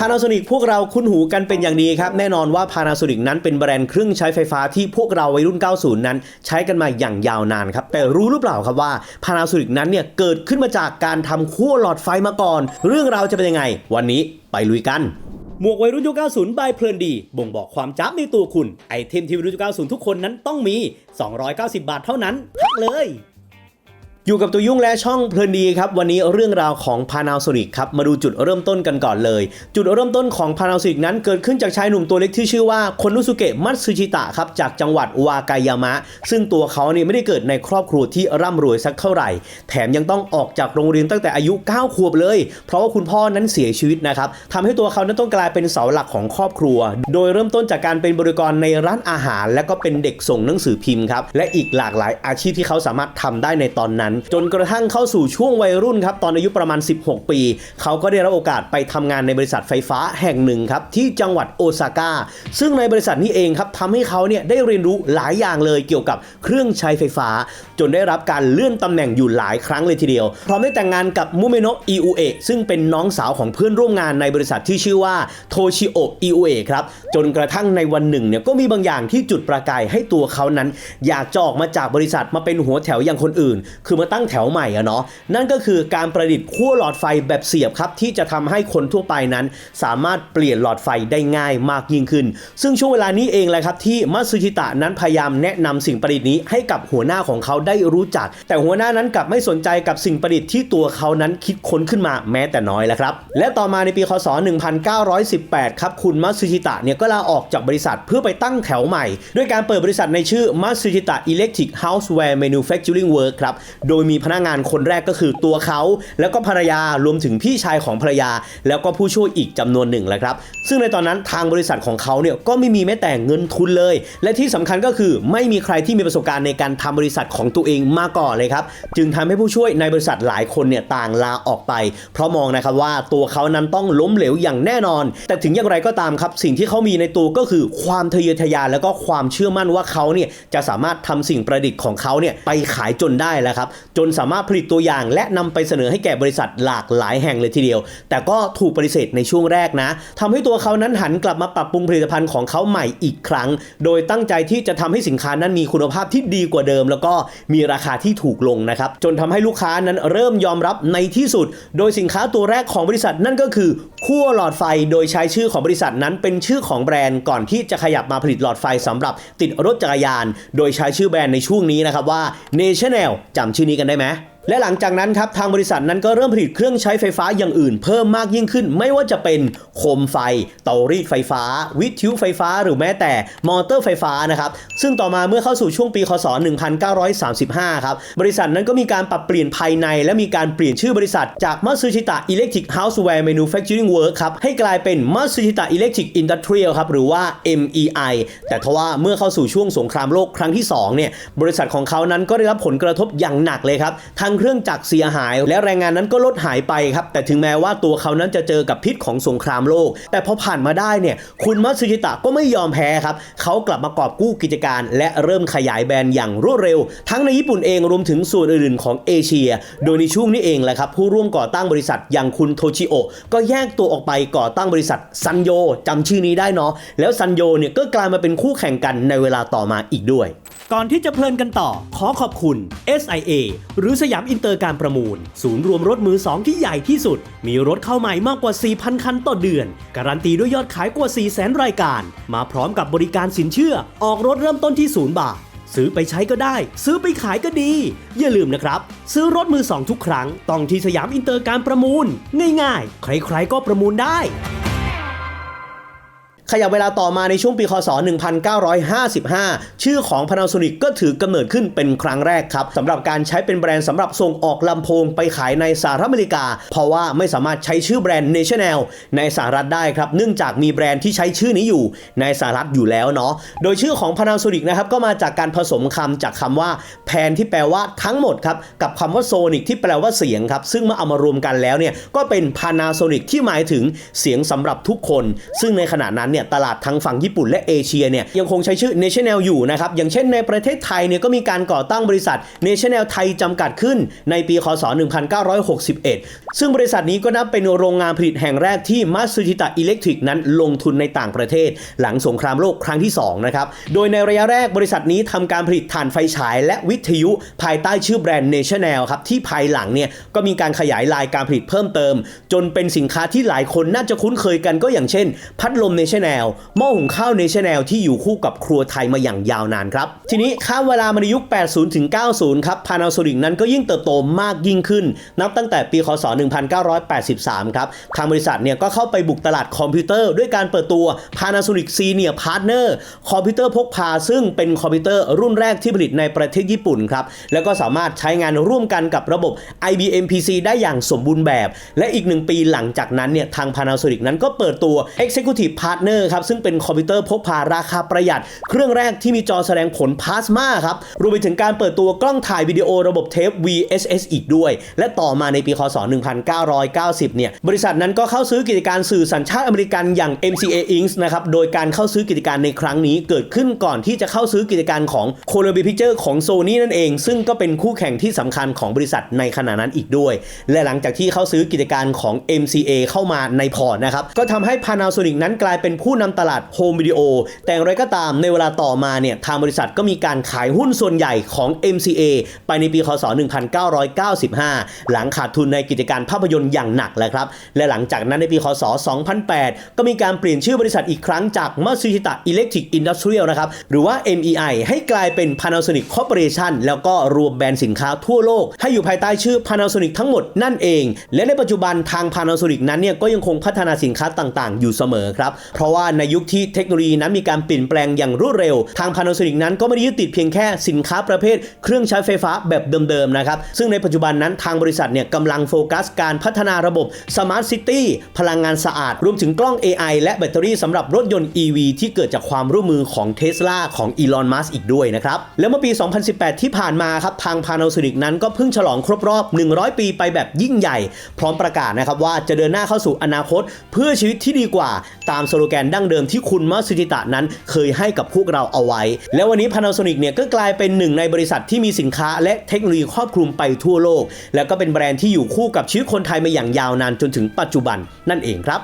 Panasonic พวกเราคุ้นหูกันเป็นอย่างดีครับ แน่นอนว่า Panasonic นั้นเป็นแบรนด์เครื่องใช้ไฟฟ้าที่พวกเราวัยรุ่น 90 นั้น ใช้กันมาอย่างยาวนานครับ แต่รู้หรือเปล่าครับว่า Panasonic นั้นเนี่ยเกิดขึ้นมาจากการทำขั้วหลอดไฟมาก่อน เรื่องราวจะเป็นยังไง วันนี้ไปลุยกันหมวกวัยรุ่นยุค90 บายเพลินดี บ่งบอกความจ้าในตัวคุณ ไอเทมที่วัยรุ่นยุค90 ทุกคนนั้นต้องมี 290 บาทเท่านั้นทักเลย อยู่กับตัวยุ่งและช่องเพลินดีครับวันนี้เรื่องราวของ Panasonic ครับมาดูจุดเริ่มต้นกันก่อนเลย จุดเริ่มต้นของ Panasonic นั้นเกิดขึ้นจากชายหนุ่มตัวเล็กที่ชื่อว่าคนนุสุเกะมัตสึชิตะครับจากจังหวัดวากายามะ ซึ่งตัวเขาเนี่ยไม่ได้เกิดในครอบครัวที่ร่ำรวยสักเท่าไหร่ แถมยังต้องออกจากโรงเรียนตั้งแต่อายุ 9 ขวบเลย เพราะว่าคุณพ่อนั้นเสียชีวิตนะครับทำให้ตัวเขานั้นต้องกลายเป็นเสาหลักของครอบครัว โดยเริ่มต้นจากการเป็นบริกรในร้านอาหาร และก็เป็นเด็กส่งหนังสือพิมพ์ครับและอีกหลากหลายอาชีพที่เขาสามารถทำได้ในตอนนั้นจนกระทั่งเข้าสู่ช่วงวัยรุ่นครับตอนอายุประมาณ 16 ปี เขาก็ได้รับโอกาสไปทำงานในบริษัทไฟฟ้าแห่งหนึ่งครับที่จังหวัดโอซาก้าซึ่งในบริษัทนี้เองครับทำให้เขาเนี่ยได้เรียนรู้หลายอย่างเลยเกี่ยวกับเครื่องใช้ไฟฟ้า จนได้รับการเลื่อนตำแหน่งอยู่หลายครั้งเลยทีเดียว พร้อมได้แต่งงานกับมูเมโนะอิอุเอะซึ่งเป็นน้องสาวของเพื่อนร่วมงานในบริษัทที่ชื่อว่าโทชิโอะอิอุเอะครับจนกระทั่งในวันหนึ่งเนี่ยก็มีบางอย่างที่จุดประกายให้ตัวเขานั้น อยากจะออกมาจากบริษัทมาเป็นหัวแถวอย่างคนอื่น คือมาตั้งแถวใหม่อะเนาะนั่นก็คือการประดิษฐ์ขั้วหลอดไฟแบบเสียบครับที่จะทำให้คนทั่วไปนั้น สามารถเปลี่ยนหลอดไฟได้ง่ายมากยิ่งขึ้น ซึ่งช่วงเวลานี้เองแหละครับที่มัตสึชิตะนั้นพยายามแนะนำสิ่งประดิษฐ์นี้ให้กับหัวหน้าของเขาได้รู้จัก แต่หัวหน้านั้นกลับไม่สนใจกับสิ่งประดิษฐ์ที่ตัวเขานั้นคิดค้นขึ้นมาแม้แต่น้อยแหละครับและต่อมาในปีคศ 1918 ครับคุณมัตสึชิตะเนี่ยก็ลาออกจากบริษัทเพื่อไปตั้งแถวใหม่ ด้วยการเปิดบริษัทในชื่อมัตสึชิตะ Electric Houseware Manufacturing Work ครับโดยมีพนักงานคนแรกก็คือตัวเขา แล้วก็ภรรยารวมถึงพี่ชายของภรรยา แล้วก็ผู้ช่วยอีกจำนวนหนึ่งแหละครับ ซึ่งในตอนนั้นทางบริษัทของเขาเนี่ยก็ไม่มีแม้แต่เงินทุนเลย และที่สำคัญก็คือไม่มีใครที่มีประสบการณ์ในการทำบริษัทของตัวเองมาก่อนเลยครับจึงทำให้ผู้ช่วยในบริษัทหลายคนเนี่ยต่างลาออกไป เพราะมองนะครับว่าตัวเขานั้นต้องล้มเหลวอย่างแน่นอน แต่ถึงอย่างไรก็ตามครับ สิ่งที่เขามีในตัวก็คือความทะเยอทะยานแล้วก็ความเชื่อมั่นว่าเขาเนี่ยจะสามารถทำสิ่งประดิษฐ์ของเขาเนี่ยไปขายจนได้แล้วครับจนสามารถผลิตตัวอย่าง และนำไปเสนอให้แก่บริษัทหลากหลายแห่งเลยทีเดียว แต่ก็ถูกปฏิเสธในช่วงแรกนะทำให้ตัวเขานั้นหันกลับมาปรับปรุงผลิตภัณฑ์ของเขาใหม่อีกครั้ง โดยตั้งใจที่จะทำให้สินค้านั้นมีคุณภาพที่ดีกว่าเดิม แล้วก็มีราคาที่ถูกลงนะครับจนทำให้ลูกค้านั้นเริ่มยอมรับในที่สุด โดยสินค้าตัวแรกของบริษัทนั่นก็คือขั้วหลอดไฟโดยใช้ชื่อของบริษัทนั้นเป็นชื่อของแบรนด์ก่อนที่จะขยับมาผลิตหลอดไฟสำหรับติดรถจักรยาน โดยใช้ชื่อแบรนด์ในช่วงนี้นะครับว่า National จำชื่อนี้กันได้ไหม และหลังจากนั้นครับทางบริษัทนั้นก็เริ่มผลิตเครื่องใช้ไฟฟ้าอย่างอื่น เพิ่มมากยิ่งขึ้น ไม่ว่าจะเป็นโคมไฟ เตารีดไฟฟ้า วิทยุไฟฟ้า หรือแม้แต่มอเตอร์ไฟฟ้านะครับซึ่งต่อมาเมื่อเข้าสู่ช่วงปีคศ 1935 ครับบริษัทนั้นก็มีการปรับเปลี่ยนภายใน และมีการเปลี่ยนชื่อบริษัทจาก Matsushita Electric Houseware Manufacturing Work ครับให้กลายเป็น Matsushita Electric Industrial ครับหรือว่า MEI แต่ทว่าเมื่อเข้าสู่ช่วงสงครามโลกครั้งที่สองเนี่ยบริษัทของเขานั้นก็ได้รับผลกระทบอย่างหนักเลยครับทั้งเครื่องจักรเสียหาย และแรงงานนั้นก็ลดหายไปครับ แต่ถึงแม้ว่าตัวเขานั้นจะเจอกับพิษของสงครามโลก แต่พอผ่านมาได้เนี่ย คุณมัตสึชิตะก็ไม่ยอมแพ้ครับ เขากลับมากอบกู้กิจการ และเริ่มขยายแบรนด์อย่างรวดเร็ว ทั้งในญี่ปุ่นเองรวมถึงส่วนอื่นๆของเอเชีย โดยในช่วงนี้เองแหละครับผู้ร่วมก่อตั้งบริษัทอย่างคุณโทชิโอก็แยกตัวออกไปก่อตั้งบริษัทซันโยจำชื่อนี้ได้เนาะแล้วซันโยเนี่ยก็กลายมาเป็นคู่แข่งกันในเวลาต่อมาอีกด้วย ก่อนที่จะเพลินกันต่อ ขอขอบคุณ SIA หรือสยามอินเตอร์การประมูล ศูนย์รวมรถมือสองที่ใหญ่ที่สุด มีรถเข้าใหม่มากกว่า 4,000 คันต่อเดือน การันตีด้วยยอดขายกว่า 4 0 0 0 0รายการ มาพร้อมกับบริการสินเชื่อ ออกรถเริ่มต้นที่0บาท ซื้อไปใช้ก็ได้ ซื้อไปขายก็ดี อย่าลืมนะครับ ซื้อรถมือสองทุกครั้ง ต้องที่สยามอินเตอร์การประมูล ง่ายๆ ใครๆก็ประมูลได้ ขยับเวลาต่อมาในช่วงปีคศ 1955 ชื่อของ Panasonic ก็ถือกำเนิดขึ้นเป็นครั้งแรกครับสำหรับการใช้เป็นแบรนด์สำหรับส่งออกลำโพงไปขายในสหรัฐอเมริกา เพราะว่าไม่สามารถใช้ชื่อแบรนด์ National ในสหรัฐได้ครับเนื่องจากมีแบรนด์ที่ใช้ชื่อนี้อยู่ในสหรัฐอยู่แล้วเนาะโดยชื่อของ Panasonic นะครับก็มาจากการผสมคำจากคำว่าแพนที่แปลว่าทั้งหมดครับกับคำว่า Sonic ที่แปลว่าเสียงครับซึ่งเมื่อเอามารวมกันแล้วเนี่ยก็เป็น Panasonic ที่หมายถึงเสียงสำหรับทุกคน ซึ่งในขณะนั้นเนี่ยเนี่ยตลาดทางฝั่งญี่ปุ่นและเอเชียเนี่ยยังคงใช้ชื่อ National อยู่นะครับอย่างเช่นในประเทศไทยเนี่ยก็มีการก่อตั้งบริษัท National ไทยจำกัดขึ้นในปีคศ 1961 ซึ่งบริษัทนี้ก็นับเป็นโรงงานผลิตแห่งแรกที่มัสึชิตะอิเล็กทริกนั้นลงทุนในต่างประเทศ หลังสงครามโลกครั้งที่2นะครับโดยในระยะแรกบริษัทนี้ทำการผลิตถ่านไฟฉาย และวิทยุภายใต้ชื่อแบรนด์ National ครับที่ภายหลังเนี่ยก็มีการขยายลายการผลิตเพิ่มเติม จนเป็นสินค้าที่หลายคนน่าจะคุ้นเคยกันก็อย่างเช่น พัดลม National หม้อหุงข้าว National ที่อยู่คู่กับครัวไทยมาอย่างยาวนานครับ ทีนี้ข้ามเวลามาในยุค 80 ถึง 90 ครับ Panasonic นั้นก็ยิ่งเติบโตมากยิ่งขึ้น นับตั้งแต่ปี คศ 1983 ครับ ทางบริษัทเนี่ยก็เข้าไปบุกตลาดคอมพิวเตอร์ด้วยการเปิดตัว Panasonic Senior Partner คอมพิวเตอร์พกพาซึ่งเป็นคอมพิวเตอร์รุ่นแรกที่ผลิตในประเทศญี่ปุ่นครับ แล้วก็สามารถใช้งานร่วมกันกับระบบ IBM PC ได้อย่างสมบูรณ์แบบ และอีกหนึ่งปีหลังจากนั้นเนี่ยทาง Panasonic นั้นก็เปิดตัว Executive Partner ครับซึ่งเป็นคอมพิวเตอร์พกพาราคาประหยัด เครื่องแรกที่มีจอแสดงผลพลาสมาครับรวมไปถึงการเปิดตัวกล้องถ่ายวิดีโอระบบเทป VSS อีกด้วย และต่อมาในปีคศ 1990 เนี่ยบริษัทนั้นก็เข้าซื้อกิจการสื่อสัญชาติอเมริกันอย่าง MCA Inc. นะครับโดยการเข้าซื้อกิจการในครั้งนี้เกิดขึ้นก่อนที่จะเข้าซื้อกิจการของ Columbia Pictures ของ Sony นั่นเอง ซึ่งก็เป็นคู่แข่งที่สำคัญของบริษัทในขณะนั้นอีกด้วย และหลังจากที่เข้าซื้อกิจการของ MCA เข้ามาในพอร์ตนะครับก็ทำให้ Panasonic นั้นกลายเป็นผูู้้นำตลาดโฮมวิดีโอ แต่อย่างไรก็ตามในเวลาต่อมาเนี่ยทางบริษัทก็มีการขายหุ้นส่วนใหญ่ของ MCA ไปในปีคศ 1995 หลังขาดทุนในกิจการภาพยนตร์อย่างหนักแล้วครับ และหลังจากนั้นในปีคศ 2008 ก็มีการเปลี่ยนชื่อบริษัทอีกครั้งจาก Matsushita Electric Industrial นะครับ หรือว่า MEI ให้กลายเป็น Panasonic Corporation แล้วก็รวมแบรนด์สินค้าทั่วโลก ให้อยู่ภายใต้ชื่อ Panasonic ทั้งหมดนั่นเอง และในปัจจุบันทาง Panasonic นั้นเนี่ยก็ยังคงพัฒนาสินค้าต่างๆ อยู่เสมอครับ เพราะว่า่าในยุคที่เทคโนโลยีนั้นมีการเปลี่ยนแปลงอย่างรวดเร็ว ทาง Panasonic นั้นก็ไม่ได้ยึดติดเพียงแค่สินค้าประเภท เครื่องใช้ไฟฟ้าแบบเดิมๆนะครับซึ่งในปัจจุบันนั้นทางบริษัทเนี่ยกำลังโฟกัสการพัฒนาระบบ Smart City พลังงานสะอาด รวมถึงกล้อง AI และแบตเตอรี่สำหรับรถยนต์ EV ที่เกิดจากความร่วมมือของ Tesla ของ Elon Musk อีกด้วยนะครับแล้วเมื่อปี 2018 ที่ผ่านมาครับทาง Panasonic นั้นก็เพิ่งฉลองครบรอบ 100 ปีไปแบบยิ่งใหญ่ พร้อมประกาศนะครับว่าจะเดินหน้าเข้าสู่อนาคต เพื่อชีวิตที่ดีกว่าตามสโลแกนดั้งเดิมที่คุณมัตสึจิตะนั้นเคยให้กับพวกเราเอาไว้ แล้ววันนี้ Panasonic เนี่ยก็กลายเป็นหนึ่งในบริษัทที่มีสินค้าและเทคโนโลยีครอบคลุมไปทั่วโลก แล้วก็เป็นแบรนด์ที่อยู่คู่กับชีวิตคนไทยมาอย่างยาวนานจนถึงปัจจุบันนั่นเองครับ